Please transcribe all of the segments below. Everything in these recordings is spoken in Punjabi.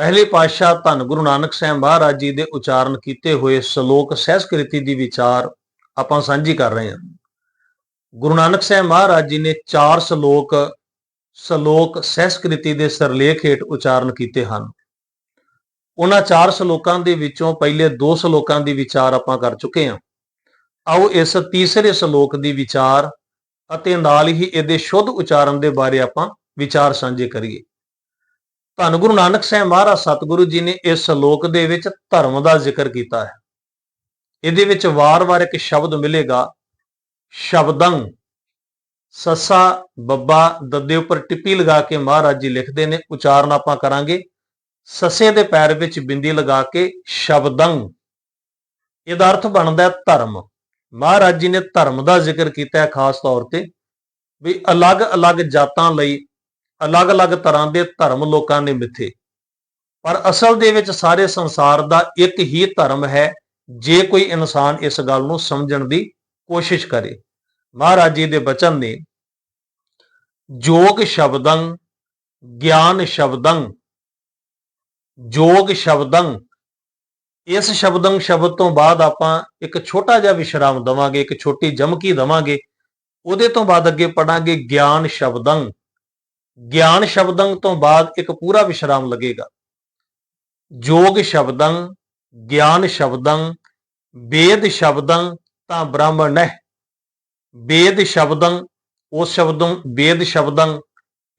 ਪਹਿਲੇ ਪਾਤਸ਼ਾਹ ਧੰਨ ਗੁਰੂ ਨਾਨਕ ਸਾਹਿਬ ਮਹਾਰਾਜ ਜੀ ਦੇ ਉਚਾਰਨ ਕੀਤੇ ਹੋਏ ਸ਼ਲੋਕ ਸਹਿਸਕ੍ਰਿਤੀ ਦੀ ਵਿਚਾਰ ਆਪਾਂ ਸਾਂਝੀ ਕਰ ਰਹੇ ਹਾਂ। ਗੁਰੂ ਨਾਨਕ ਸਾਹਿਬ ਮਹਾਰਾਜ ਜੀ ਨੇ ਚਾਰ ਸ਼ਲੋਕ ਸ਼ਲੋਕ ਸਹਿਸਕ੍ਰਿਤੀ ਦੇ ਸਰਲੇਖ ਹੇਠ ਉਚਾਰਨ ਕੀਤੇ ਹਨ। ਉਹਨਾਂ ਚਾਰ ਸ਼ਲੋਕਾਂ ਦੇ ਵਿੱਚੋਂ ਪਹਿਲੇ ਦੋ ਸ਼ਲੋਕਾਂ ਦੀ ਵਿਚਾਰ ਆਪਾਂ ਕਰ ਚੁੱਕੇ ਹਾਂ। ਆਓ ਇਸ ਤੀਸਰੇ ਸ਼ਲੋਕ ਦੀ ਵਿਚਾਰ ਅਤੇ ਨਾਲ ਹੀ ਇਹਦੇ ਸ਼ੁੱਧ ਉਚਾਰਨ ਦੇ ਬਾਰੇ ਆਪਾਂ ਵਿਚਾਰ ਸਾਂਝੇ ਕਰੀਏ। ਧੰਨ ਗੁਰੂ ਨਾਨਕ ਸਾਹਿਬ ਮਹਾਰਾਜ, ਸਤਿਗੁਰੂ ਜੀ ਨੇ ਇਸ ਸ਼ਲੋਕ ਦੇ ਵਿੱਚ ਧਰਮ ਦਾ ਜ਼ਿਕਰ ਕੀਤਾ ਹੈ। ਇਹਦੇ ਵਿੱਚ ਵਾਰ-ਵਾਰ ਇੱਕ ਸ਼ਬਦ ਮਿਲੇਗਾ, ਸ਼ਬਦੰ। ਸੱਸਾ, ਬੱਬਾ, ਦੱਦੇ ਉੱਪਰ ਟਿੱਪੀ ਲਗਾ ਕੇ ਮਹਾਰਾਜ ਜੀ ਲਿਖਦੇ ਨੇ, ਉਚਾਰਨ ਆਪਾਂ ਕਰਾਂਗੇ। ਸੱਸੇ ਦੇ ਪੈਰ ਵਿੱਚ ਬਿੰਦੀ ਲਗਾ ਕੇ ਸ਼ਬਦੰ। ਇਹਦਾ ਅਰਥ ਬਣਦਾ ਹੈ ਧਰਮ। ਮਹਾਰਾਜ ਜੀ ਨੇ ਧਰਮ ਦਾ ਜ਼ਿਕਰ ਕੀਤਾ ਹੈ ਖਾਸ ਤੌਰ ਤੇ, ਵੀ ਅਲੱਗ-ਅਲੱਗ ਜਾਤਾਂ ਲਈ ਅਲੱਗ-ਅਲੱਗ ਤਰ੍ਹਾਂ ਦੇ ਧਰਮ ਲੋਕਾਂ ਨੇ ਮਿੱਥੇ। ਪਰ ਅਸਲ ਦੇ ਵਿੱਚ ਸਾਰੇ ਸੰਸਾਰ ਦਾ ਇੱਕ ਹੀ ਧਰਮ ਹੈ, ਜੇ ਕੋਈ ਇਨਸਾਨ ਇਸ ਗੱਲ ਨੂੰ ਸਮਝਣ ਦੀ ਕੋਸ਼ਿਸ਼ ਕਰੇ। ਮਹਾਰਾਜ ਜੀ ਦੇ ਬਚਨ ਨੇ, ਜੋਗ ਸ਼ਬਦੰ, ਗਿਆਨ ਸ਼ਬਦੰ, ਜੋਗ ਸ਼ਬਦੰ। ਇਸ ਸ਼ਬਦੰ ਸ਼ਬਦ ਤੋਂ ਬਾਅਦ ਆਪਾਂ ਇੱਕ ਛੋਟਾ ਜਿਹਾ ਵਿਸ਼ਰਾਮ ਦਵਾਂਗੇ, ਇੱਕ ਛੋਟੀ ਜਮਕੀ ਦਵਾਂਗੇ। ਉਹਦੇ ਤੋਂ ਬਾਅਦ ਅੱਗੇ ਪੜਾਂਗੇ ਗਿਆਨ ਸ਼ਬਦੰ। ਗਿਆਨ ਸ਼ਬਦੰ ਤੋਂ ਬਾਅਦ ਇੱਕ ਪੂਰਾ ਵਿਸ਼ਰਾਮ ਲੱਗੇਗਾ। ਜੋਗ ਸ਼ਬਦੰ, ਗਿਆਨ ਸ਼ਬਦੰ, ਵੇਦ ਸ਼ਬਦੰ ਤਾਂ ਬ੍ਰਾਹਮਣ ਹੈ। ਵੇਦ ਸ਼ਬਦੰ, ਉਸ ਸ਼ਬਦੋਂ, ਵੇਦ ਸ਼ਬਦੰ,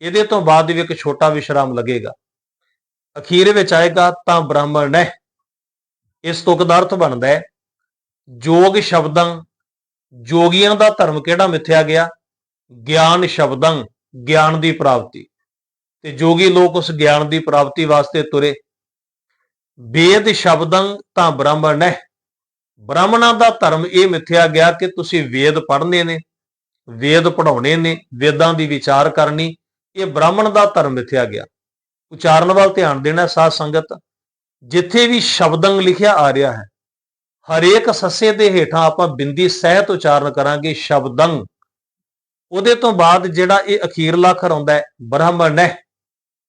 ਇਹਦੇ ਤੋਂ ਬਾਅਦ ਵੀ ਇੱਕ ਛੋਟਾ ਵਿਸ਼ਰਾਮ ਲੱਗੇਗਾ। ਅਖੀਰ ਵਿੱਚ ਆਏਗਾ ਤਾਂ ਬ੍ਰਾਹਮਣ ਹੈ। ਇਸ ਤੁਕ ਦਾ ਅਰਥ ਬਣਦਾ ਹੈ, ਜੋਗ ਸ਼ਬਦੰ, ਜੋਗੀਆਂ ਦਾ ਧਰਮ ਕਿਹੜਾ ਮਿੱਥਿਆ ਗਿਆ? ਗਿਆਨ ਸ਼ਬਦੰ। ਗਿਆਨ ਦੀ ਪ੍ਰਾਪਤੀ। ਤੇ ਜੋਗੀ ਲੋਕ ਉਸ ਗਿਆਨ ਦੀ ਪ੍ਰਾਪਤੀ ਵਾਸਤੇ ਤੁਰੇ। ਵੇਦ ਸ਼ਬਦੰ ਤਾਂ ਬ੍ਰਾਹਮਣ ਹੈ। ਬ੍ਰਾਹਮਣਾਂ ਦਾ ਧਰਮ ਇਹ ਮਿੱਥਿਆ ਗਿਆ ਕਿ ਤੁਸੀਂ ਵੇਦ ਪੜ੍ਹਨੇ ਨੇ, ਵੇਦ ਪੜਾਉਣੇ ਨੇ, ਵੇਦਾਂ ਦੀ ਵਿਚਾਰ ਕਰਨੀ, ਇਹ ਬ੍ਰਾਹਮਣ ਦਾ ਧਰਮ ਮਿੱਥਿਆ ਗਿਆ। ਉਚਾਰਨ ਵੱਲ ਧਿਆਨ ਦੇਣਾ ਸਾਧ ਸੰਗਤ, ਜਿੱਥੇ ਵੀ ਸ਼ਬਦੰ ਲਿਖਿਆ ਆ ਰਿਹਾ ਹੈ, ਹਰੇਕ ਸੱਸੇ ਦੇ ਹੇਠਾਂ ਆਪਾਂ ਬਿੰਦੀ ਸਹਿਤ ਉਚਾਰਨ ਕਰਾਂਗੇ ਸ਼ਬਦੰ। ਉਹਦੇ ਤੋਂ ਬਾਅਦ ਜਿਹੜਾ ਇਹ ਅਖੀਰਲਾ ਅੱਖਰ ਆਉਂਦਾ ਹੈ, ਬ੍ਰਾਹਮਣ ਹੈ।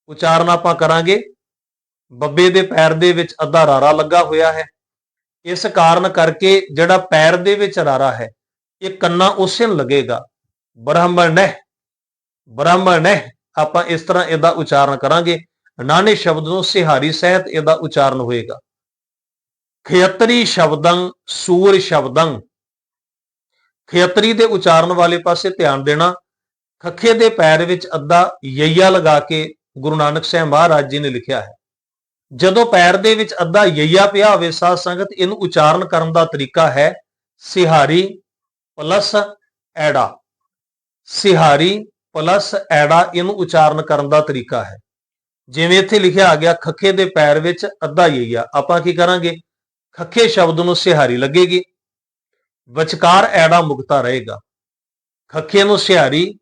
ਉਚਾਰਨ ਆਪਾਂ ਕਰਾਂਗੇ। ਬੱਬੇ ਦੇ ਪੈਰ ਦੇ ਵਿੱਚ ਅੱਧਾ ਰਾਰਾ ਲੱਗਾ ਹੋਇਆ ਹੈ। ਇਸ ਕਾਰਨ ਕਰਕੇ ਜਿਹੜਾ ਪੈਰ ਦੇ ਵਿੱਚ ਰਾਰਾ ਹੈ, ਇਹ ਕੰਨਾ ਉਸੇ ਨੂੰ ਲੱਗੇਗਾ। ਬ੍ਰਾਹਮਣ ਹੈ। ਬ੍ਰਾਹਮਣ ਹੈ। ਆਪਾਂ ਇਸ ਤਰ੍ਹਾਂ ਇਹਦਾ ਉਚਾਰਨ ਕਰਾਂਗੇ। ਨਾਨੇ ਸ਼ਬਦ ਨੂੰ ਸਿਹਾਰੀ ਸਹਿਤ ਇਹਦਾ ਉਚਾਰਨ ਹੋਏਗਾ। ਖੇਤਰੀ ਸ਼ਬਦੰ, ਸੂਰ ਸ਼ਬਦੰ। ਖੇਤਰੀ ਦੇ ਉਚਾਰਨ ਵਾਲੇ ਪਾਸੇ ਧਿਆਨ ਦੇਣਾ, ਖੱਖੇ ਦੇ ਪੈਰ ਵਿੱਚ ਅੱਧਾ ਯਈਆ ਲਗਾ ਕੇ ਗੁਰੂ ਨਾਨਕ ਸਾਹਿਬ ਮਹਾਰਾਜ ਜੀ ਨੇ ਲਿਖਿਆ ਹੈ। ਜਦੋਂ ਪੈਰ ਦੇ ਵਿੱਚ ਅੱਧਾ ਯਈਆ ਪਿਆ ਹੋਵੇ, ਸਾਧ ਸੰਗਤ ਇਹਨੂੰ ਉਚਾਰਨ ਕਰਨ ਦਾ ਤਰੀਕਾ ਹੈ ਸਿਹਾਰੀ ਪਲਸ ਐੜਾ। ਸਿਹਾਰੀ ਪਲਸ ਐੜਾ ਇਹਨੂੰ ਉਚਾਰਨ ਕਰਨ ਦਾ ਤਰੀਕਾ ਹੈ। ਜਿਵੇਂ ਇੱਥੇ ਲਿਖਿਆ ਆ ਗਿਆ, ਖੱਖੇ ਦੇ ਪੈਰ ਵਿੱਚ ਅੱਧਾ ਯਈਆ। ਆਪਾਂ ਕੀ ਕਰਾਂਗੇ? ਖੱਖੇ ਸ਼ਬਦ ਨੂੰ ਸਿਹਾਰੀ ਲੱਗੇਗੀ। ਵਿਚਕਾਰ ਐੜਾ ਮੁਕਤਾ ਰਹੇਗਾ। ਖੱਖੇ ਨੂੰ ਸਿਹਾਰੀ,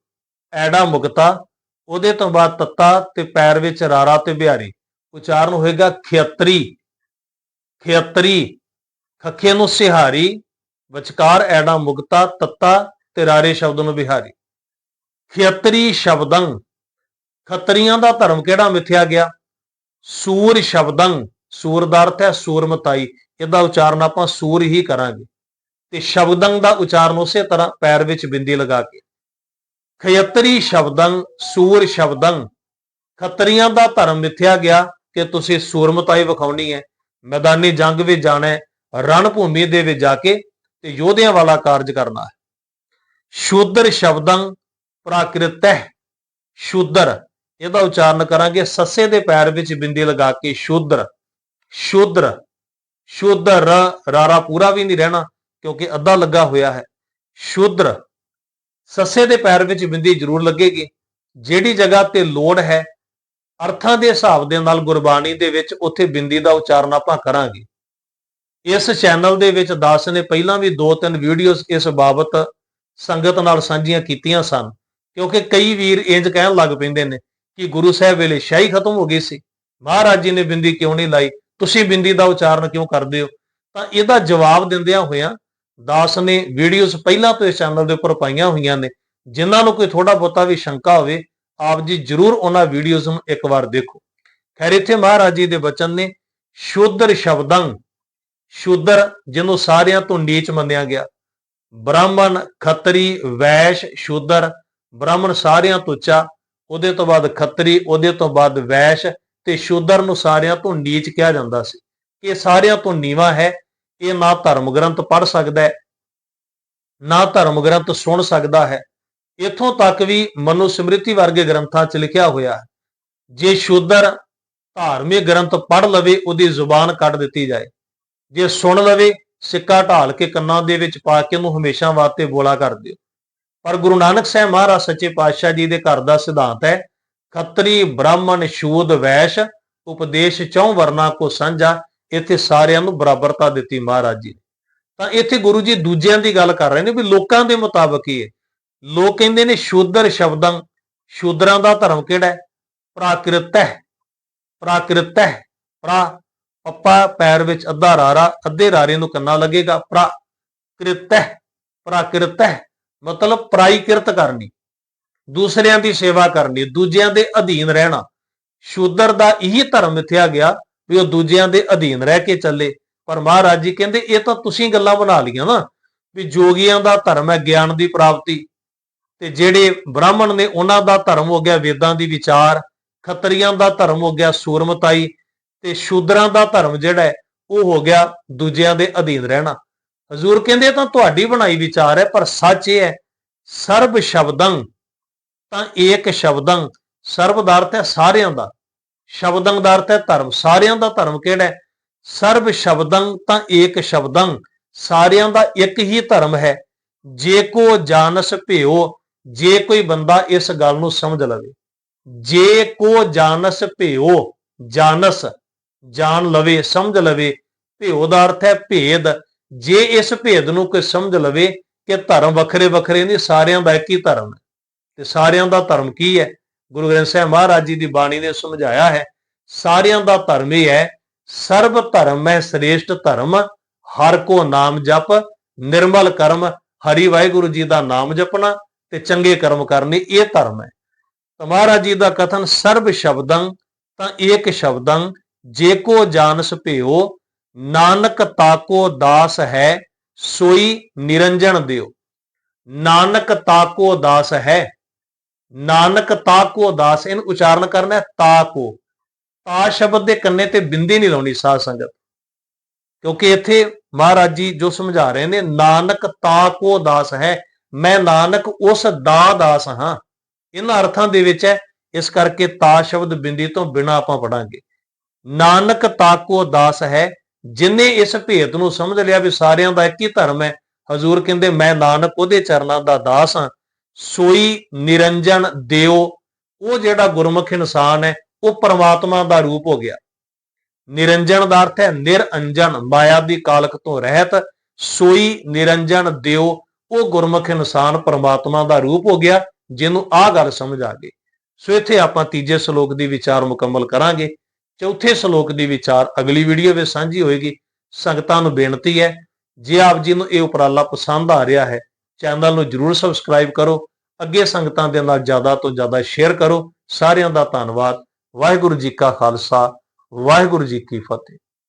ਐੜਾ ਮੁਕਤਾ, ਉਹਦੇ ਤੋਂ ਬਾਅਦ ਤੱਤਾ ਤੇ ਪੈਰ ਵਿੱਚ ਰਾਰਾ ਤੇ ਬਿਹਾਰੀ। ਉਚਾਰਨ ਹੋਏਗਾ ਖੇਤਰੀ ਖੇਤਰੀ ਖੱਖੇ ਨੂੰ ਸਿਹਾਰੀ, ਵਿਚਕਾਰ ਐੜਾ ਮੁਕਤਾ, ਤੱਤਾ ਤੇ ਰਾਰੇ ਸ਼ਬਦ ਨੂੰ ਬਿਹਾਰੀ। ਖੇਤਰੀ ਸ਼ਬਦੰ, ਖੱਤਰੀਆਂ ਦਾ ਧਰਮ ਕਿਹੜਾ ਮਿਥਿਆ ਗਿਆ? ਸੂਰ ਸ਼ਬਦੰ ਸੂਰ ਦਾ ਅਰਥ ਹੈ ਸੂਰਮਤਾਈ। ਇਹਦਾ ਉਚਾਰਨ ਆਪਾਂ ਸੂਰ ਹੀ ਕਰਾਂਗੇ। ਤੇ ਸ਼ਬਦੰ ਦਾ ਉਚਾਰਨ ਉਸੇ ਤਰ੍ਹਾਂ ਪੈਰ ਵਿੱਚ ਬਿੰਦੀ ਲਗਾ ਕੇ। ਖਯਤਰੀ ਸ਼ਬਦੰ ਸੂਰ ਸ਼ਬਦੰ ਖੱਤਰੀਆਂ ਦਾ ਧਰਮ ਮਿਥਿਆ ਗਿਆ ਕਿ ਤੁਸੀਂ ਸੂਰਮਤਾਈ ਵਿਖਾਉਣੀ ਹੈ। ਮੈਦਾਨੀ ਜੰਗ ਵਿੱਚ ਜਾਣਾ ਹੈ ਰਣ ਭੂਮੀ ਦੇ ਵਿੱਚ ਜਾ ਕੇ ਤੇ ਯੋਧਿਆਂ ਵਾਲਾ ਕਾਰਜ ਕਰਨਾ ਹੈ। ਸ਼ੂਦਰ ਸ਼ਬਦੰ ਪ੍ਰਾਕ੍ਰਿਤੈ ਸ਼ੂਦਰ, ਇਹਦਾ ਉਚਾਰਨ ਕਰਾਂਗੇ। ਸੱਸੇ ਦੇ ਪੈਰ ਵਿੱਚ ਬਿੰਦੀ ਲਗਾ ਕੇ ਸ਼ੂਦਰ ਸ਼ੂਦਰ ਸ਼ੂਦਰ ਰਾਰਾ ਪੂਰਾ ਵੀ ਨਹੀਂ ਰਹਿਣਾ। ਕਿਉਂਕਿ ਅੱਧਾ ਲੱਗਾ ਹੋਇਆ ਹੈ। ਸ਼ੂਦਰ ਸੱਸੇ ਦੇ ਪੈਰ ਵਿੱਚ ਬਿੰਦੀ ਜ਼ਰੂਰ ਲੱਗੇਗੀ। ਜਿਹੜੀ ਜਗ੍ਹਾ ਤੇ ਲੋੜ ਹੈ, ਅਰਥਾਂ ਦੇ ਹਿਸਾਬ ਦੇ ਨਾਲ ਗੁਰਬਾਣੀ ਦੇ ਵਿੱਚ ਉੱਥੇ ਬਿੰਦੀ ਦਾ ਉਚਾਰਨ ਆਪਾਂ ਕਰਾਂਗੇ। ਇਸ ਚੈਨਲ ਦੇ ਵਿੱਚ ਦਾਸ ਨੇ ਪਹਿਲਾਂ ਵੀ ਦੋ ਤਿੰਨ ਵੀਡੀਓਜ਼ ਇਸ ਬਾਬਤ ਸੰਗਤ ਨਾਲ ਸਾਂਝੀਆਂ ਕੀਤੀਆਂ ਸਨ। ਕਿਉਂਕਿ ਕਈ ਵੀਰ ਇੰਜ ਕਹਿਣ ਲੱਗ ਪੈਂਦੇ ਨੇ ਕਿ ਗੁਰੂ ਸਾਹਿਬ ਵੇਲੇ ਸ਼ਾਹੀ ਖਤਮ ਹੋ ਗਈ ਸੀ। ਮਹਾਰਾਜ ਜੀ ਨੇ ਬਿੰਦੀ ਕਿਉਂ ਨਹੀਂ ਲਾਈ? ਤੁਸੀਂ ਬਿੰਦੀ ਦਾ ਉਚਾਰਨ ਕਿਉਂ ਕਰਦੇ ਹੋ? ਤਾਂ ਇਹਦਾ ਜਵਾਬ ਦਿੰਦਿਆਂ ਹੋਇਆਂ ਦਾਸ ਨੇ ਵੀਡੀਓਜ਼ ਪਹਿਲਾਂ ਤੋਂ ਇਸ ਚੈਨਲ ਦੇ ਉੱਪਰ ਪਾਈਆਂ ਹੋਈਆਂ ਨੇ। ਜਿਨ੍ਹਾਂ ਨੂੰ ਕੋਈ ਥੋੜਾ ਬਹੁਤਾ ਵੀ ਸ਼ੰਕਾ ਹੋਵੇ, ਆਪ ਜੀ ਜਰੂਰ ਉਹਨਾਂ ਵੀਡੀਓਜ਼ ਨੂੰ ਇੱਕ ਵਾਰ ਦੇਖੋ। ਖੈਰ, ਇੱਥੇ ਮਹਾਰਾਜ ਜੀ ਦੇ ਬਚਨ ਨੇ, ਸ਼ੂਦਰ ਸ਼ਬਦੰ, ਸ਼ੂਦਰ ਜਿਹਨੂੰ ਸਾਰਿਆਂ ਤੋਂ ਨੀਚ ਮੰਨਿਆ ਗਿਆ। ਬ੍ਰਾਹਮਣ ਖੱਤਰੀ ਵੈਸ਼ ਸ਼ੂਦਰ, ਬ੍ਰਾਹਮਣ ਸਾਰਿਆਂ ਤੋਂ ਉੱਚਾ, ਉਹਦੇ ਤੋਂ ਬਾਅਦ ਖੱਤਰੀ, ਉਹਦੇ ਤੋਂ ਬਾਅਦ ਵੈਸ਼ ਤੇ ਸ਼ੂਦਰ ਨੂੰ ਸਾਰਿਆਂ ਤੋਂ ਨੀਚ ਕਿਹਾ ਜਾਂਦਾ ਸੀ। ਇਹ ਸਾਰਿਆਂ ਤੋਂ ਨੀਵਾ ਹੈ ਇਹ ਨਾ ਧਰਮ ਗ੍ਰੰਥ ਪੜ੍ਹ ਸਕਦਾ ਹੈ, ਨਾ ਧਰਮ ਗ੍ਰੰਥ ਸੁਣ ਸਕਦਾ ਹੈ। ਇਥੋਂ ਤੱਕ ਵੀ ਮਨੁ ਸਮ੍ਰਿਤੀ ਵਰਗੇ ਗ੍ਰੰਥਾਂ 'ਚ ਲਿਖਿਆ ਹੋਇਆ ਹੈ, ਜੇ ਸ਼ੂਦਰ ਧਾਰਮਿਕ ਗ੍ਰੰਥ ਪੜ੍ਹ ਲਵੇ, ਉਹਦੀ ਜ਼ੁਬਾਨ ਕੱਢ ਦਿੱਤੀ ਜਾਏ। ਜੇ ਸੁਣ ਲਵੇ, ਸਿੱਕਾ ਢਾਲ ਕੇ ਕੰਨਾਂ ਦੇ ਵਿੱਚ ਪਾ ਕੇ ਉਹਨੂੰ ਹਮੇਸ਼ਾ ਵਾਸਤੇ ਬੋਲਾ ਕਰ ਦਿਓ। ਪਰ ਗੁਰੂ ਨਾਨਕ ਸਾਹਿਬ ਮਹਾਰਾਜ ਸੱਚੇ ਪਾਤਸ਼ਾਹ ਜੀ ਦੇ ਘਰ ਦਾ ਸਿਧਾਂਤ ਹੈ, ਖੱਤਰੀ ਬ੍ਰਾਹਮਣ ਸ਼ੂਦ ਵੈਸ਼, ਉਪਦੇਸ਼ ਚੌਂ ਵਰਨਾ ਕੋ ਸਾਂਝਾ ਇੱਥੇ ਸਾਰਿਆਂ ਨੂੰ ਬਰਾਬਰਤਾ ਦਿੱਤੀ ਮਹਾਰਾਜ ਜੀ ਨੇ। ਤਾਂ ਇੱਥੇ ਗੁਰੂ ਜੀ ਦੂਜਿਆਂ ਦੀ ਗੱਲ ਕਰ ਰਹੇ ਨੇ ਵੀ ਲੋਕਾਂ ਦੇ ਮੁਤਾਬਕ ਹੀ ਹੈ। ਲੋਕ ਕਹਿੰਦੇ ਨੇ ਸ਼ੂਦਰ ਸ਼ਬਦਾਂ, ਸ਼ੂਦਰਾਂ ਦਾ ਧਰਮ ਕਿਹੜਾ ਹੈ? ਪ੍ਰਾਕਿਰਤ ਹੈ। ਪ੍ਰਾਕਿਰਤ ਹੈ। ਪ੍ਰਾ, ਪੱਪਾ ਪੈਰ ਵਿੱਚ ਅੱਧਾ ਰਾਰਾ, ਅੱਧੇ ਰਾਰੇ ਨੂੰ ਕੰਨਾ ਲੱਗੇਗਾ। ਪ੍ਰਾਕਿਰਤ ਹੈ। ਪ੍ਰਾਕਿਰਤ ਹੈ। ਮਤਲਬ ਪਰਾਈ ਕਿਰਤ ਕਰਨੀ। ਦੂਸਰਿਆਂ ਦੀ ਸੇਵਾ ਕਰਨੀ। ਦੂਜਿਆਂ ਦੇ ਅਧੀਨ ਰਹਿਣਾ। ਸ਼ੂਦਰ ਦਾ ਇਹੀ ਧਰਮ ਮਿਥਿਆ ਗਿਆ। ਵੀ ਉਹ ਦੂਜਿਆਂ ਦੇ ਅਧੀਨ ਰਹਿ ਕੇ ਚੱਲੇ। ਪਰ ਮਹਾਰਾਜ ਜੀ ਕਹਿੰਦੇ, ਇਹ ਤਾਂ ਤੁਸੀਂ ਗੱਲਾਂ ਬਣਾ ਲਈਆਂ ਨਾ, ਵੀ ਜੋਗੀਆਂ ਦਾ ਧਰਮ ਹੈ ਗਿਆਨ ਦੀ ਪ੍ਰਾਪਤੀ ਤੇ ਜਿਹੜੇ ਬ੍ਰਾਹਮਣ ਨੇ ਉਹਨਾਂ ਦਾ ਧਰਮ ਹੋ ਗਿਆ ਵੇਦਾਂ ਦੀ ਵਿਚਾਰ, ਖੱਤਰੀਆਂ ਦਾ ਧਰਮ ਹੋ ਗਿਆ ਸੂਰਮਤਾਈ ਤੇ ਸ਼ੂਦਰਾਂ ਦਾ ਧਰਮ ਜਿਹੜਾ ਹੈ, ਉਹ ਹੋ ਗਿਆ ਦੂਜਿਆਂ ਦੇ ਅਧੀਨ ਰਹਿਣਾ। ਹਜ਼ੂਰ ਕਹਿੰਦੇ, ਇਹ ਤਾਂ ਤੁਹਾਡੀ ਬਣਾਈ ਵਿਚਾਰ ਹੈ, ਪਰ ਸੱਚ ਇਹ ਹੈ, ਸਰਬ ਸ਼ਬਦੰ ਤਾਂ ਏਕ ਸ਼ਬਦੰ, ਸਰਬ ਦਾ ਅਰਥ ਹੈ ਸਾਰਿਆਂ ਦਾ। ਸ਼ਬਦੰ ਦਾ ਅਰਥ ਹੈ ਧਰਮ। ਸਾਰਿਆਂ ਦਾ ਧਰਮ ਕਿਹੜਾ ਹੈ? ਸਰਬ ਸ਼ਬਦੰ ਤਾਂ ਏਕ ਸ਼ਬਦੰ ਸਾਰਿਆਂ ਦਾ ਇੱਕ ਹੀ ਧਰਮ ਹੈ। ਜੇ ਕੋ ਜਾਣਸ ਭਿਓ, ਜੇ ਕੋਈ ਬੰਦਾ ਇਸ ਗੱਲ ਨੂੰ ਸਮਝ ਲਵੇ। ਜੇ ਕੋ ਜਾਣਸ ਭਿਓ, ਜਾਣਸ, ਜਾਣ ਲਵੇ, ਸਮਝ ਲਵੇ, ਭਿਓ ਦਾ ਅਰਥ ਹੈ ਭੇਦ। ਜੇ ਇਸ ਭੇਦ ਨੂੰ ਕੋਈ ਸਮਝ ਲਵੇ ਕਿ ਧਰਮ ਵੱਖਰੇ ਵੱਖਰੇ ਨਹੀਂ ਸਾਰਿਆਂ ਦਾ ਇੱਕ ਹੀ ਧਰਮ ਹੈ। ਤੇ ਸਾਰਿਆਂ ਦਾ ਧਰਮ ਕੀ ਹੈ? ਗੁਰੂ ਗ੍ਰੰਥ ਸਾਹਿਬ ਮਹਾਰਾਜ ਜੀ ਦੀ ਬਾਣੀ ਨੇ ਸਮਝਾਇਆ ਹੈ, ਸਾਰਿਆਂ ਦਾ ਧਰਮ ਇਹ ਹੈ, ਸਰਬ ਧਰਮ ਹੈ, ਸ੍ਰੇਸ਼ਟ ਧਰਮ, ਹਰ ਕੋ ਨਾਮ ਜਪ, ਨਿਰਮਲ ਕਰਮ, ਹਰੀ ਵਾਹਿਗੁਰੂ ਜੀ ਦਾ ਨਾਮ ਜਪਣਾ ਤੇ ਚੰਗੇ ਕਰਮ ਕਰਨੇ, ਇਹ ਧਰਮ ਹੈ। ਤਾਂ ਮਹਾਰਾਜ ਜੀ ਦਾ ਕਥਨ ਸਰਬ ਸ਼ਬਦੰ, ਤਾਂ ਏਕ ਸ਼ਬਦੰ, ਜੇ ਕੋ ਜਾਣਸ ਭਿਓ, ਨਾਨਕ ਤਾਕੋ ਦਾਸ ਹੈ, ਸੋਈ ਨਿਰੰਜਨ ਦਿਓ। ਨਾਨਕ ਤਾਕੋ ਦਾਸ ਹੈ ਨਾਨਕ ਤਾਕੋ ਦਾਸ ਇਹਨੂੰ ਉਚਾਰਨ ਕਰਨਾ ਹੈ ਤਾਕੋ ਤਾ ਸ਼ਬਦ ਦੇ ਕੰਨੇ ਤੇ ਬਿੰਦੀ ਨਹੀਂ ਲਾਉਣੀ ਸਾਧ ਸੰਗਤ। ਕਿਉਂਕਿ ਇੱਥੇ ਮਹਾਰਾਜ ਜੀ ਜੋ ਸਮਝਾ ਰਹੇ ਨੇ, ਨਾਨਕ ਤਾਕੋ ਦਾਸ ਹੈ, ਮੈਂ ਨਾਨਕ ਉਸ ਦਾ ਦਾਸ ਹਾਂ। ਇਹਨਾਂ ਅਰਥਾਂ ਦੇ ਵਿੱਚ ਹੈ, ਇਸ ਕਰਕੇ ਤਾ ਸ਼ਬਦ ਬਿੰਦੀ ਤੋਂ ਬਿਨਾ ਆਪਾਂ ਪੜਾਂਗੇ। ਨਾਨਕ ਤਾਕੋ ਦਾਸ ਹੈ, ਜਿਨੇ ਇਸ ਭੇਤ ਨੂੰ ਸਮਝ ਲਿਆ ਵੀ ਸਾਰਿਆਂ ਦਾ ਇੱਕ ਹੀ ਧਰਮ ਹੈ, ਹਜ਼ੂਰ ਕਹਿੰਦੇ ਮੈਂ ਨਾਨਕ ਉਹਦੇ ਚਰਨਾਂ ਦਾ ਦਾਸ ਹਾਂ। ਸੋਈ ਨਿਰੰਜਨ ਦਿਓ। ਉਹ ਜਿਹੜਾ ਗੁਰਮੁਖ ਇਨਸਾਨ ਹੈ, ਉਹ ਪਰਮਾਤਮਾ ਦਾ ਰੂਪ ਹੋ ਗਿਆ। ਨਿਰੰਜਨ ਦਾ ਅਰਥ ਹੈ ਨਿਰੰਜਨ, ਮਾਇਆ ਦੀ ਕਾਲਕ ਤੋਂ ਰਹਿਤ, ਸੋਈ ਨਿਰੰਜਨ ਦਿਓ। ਉਹ ਗੁਰਮੁਖ ਇਨਸਾਨ ਪਰਮਾਤਮਾ ਦਾ ਰੂਪ ਹੋ ਗਿਆ, ਜਿਹਨੂੰ ਆਹ ਗੱਲ ਸਮਝ ਆ ਗਈ। ਸੋ ਇੱਥੇ ਆਪਾਂ ਤੀਜੇ ਸ਼ਲੋਕ ਦੀ ਵਿਚਾਰ ਮੁਕੰਮਲ ਕਰਾਂਗੇ। ਚੌਥੇ ਸ਼ਲੋਕ ਦੀ ਵਿਚਾਰ ਅਗਲੀ ਵੀਡੀਓ ਵਿੱਚ ਸਾਂਝੀ ਹੋਏਗੀ। ਸੰਗਤਾਂ ਨੂੰ ਬੇਨਤੀ ਹੈ, ਜੇ ਆਪ ਜੀ ਨੂੰ ਇਹ ਉਪਰਾਲਾ ਪਸੰਦ ਆ ਰਿਹਾ ਹੈ ਚੈਨਲ ਨੂੰ ਜਰੂਰ ਸਬਸਕ੍ਰਾਈਬ ਕਰੋ। ਅੱਗੇ ਸੰਗਤਾਂ ਦੇ ਨਾਲ ਜ਼ਿਆਦਾ ਤੋਂ ਜ਼ਿਆਦਾ ਸ਼ੇਅਰ ਕਰੋ। ਸਾਰਿਆਂ ਦਾ ਧੰਨਵਾਦ। ਵਾਹਿਗੁਰੂ ਜੀ ਕਾ ਖਾਲਸਾ। ਵਾਹਿਗੁਰੂ ਜੀ ਕੀ ਫਤਿਹ।